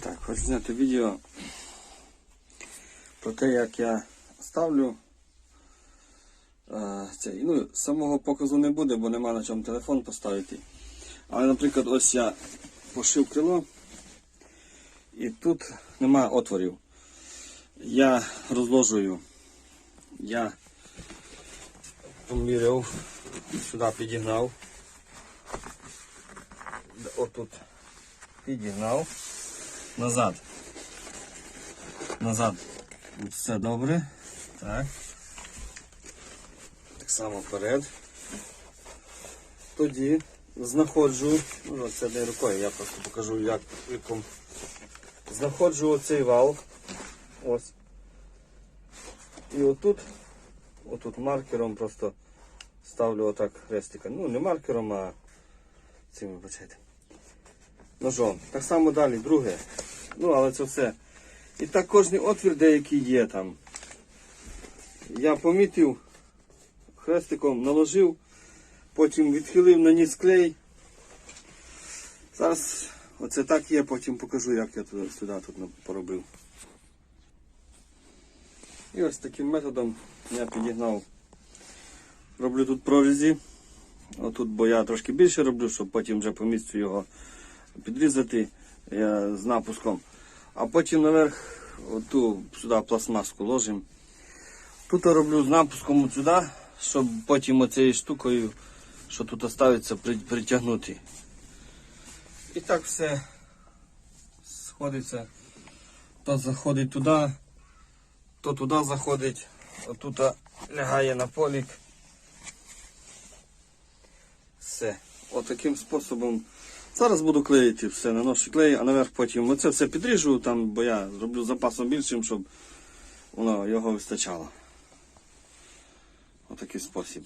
Так, хочу зняти відео про те, як я ставлю. е, Цей. Ну, самого показу не буде, бо нема на чому телефон поставити. Але, наприклад, ось я пошив крило і тут нема отворів. Я розложую. Я поміряв, сюди підігнав. Отут підігнав. Назад. Назад. Все добре. Так. Так само вперед. Тоді знаходжу, ну це не рукою, я просто покажу як яком. Знаходжу оцей вал. Ось. І отут, отут маркером просто ставлю отак хрестика. Ну, не маркером, а цим вибачайте. Ножом. Так само далі, друге. Ну, але це все. І так кожний отвір деякий є там. Я помітив, хрестиком наложив, потім відхилив, наніс клей. Зараз оце так є, потім покажу, як я туди, сюди тут поробив. І ось таким методом я підігнав. Роблю тут прорізі. Отут, бо я трошки більше роблю, щоб потім вже по місцю його підрізати я, з напуском. А потім наверх оту сюди пластмаску ложимо. Тут роблю з напуском сюди, щоб потім оцією штукою, що тут ставиться, притягнути. І так все сходиться. То заходить туди, то туди заходить, отут лягає на полік. Все. Отаким способом. Зараз буду клеїти все, наношу клею, а наверх потім це все підріжу, там, бо я зроблю запасом більшим, щоб воно його вистачало. Отакий спосіб.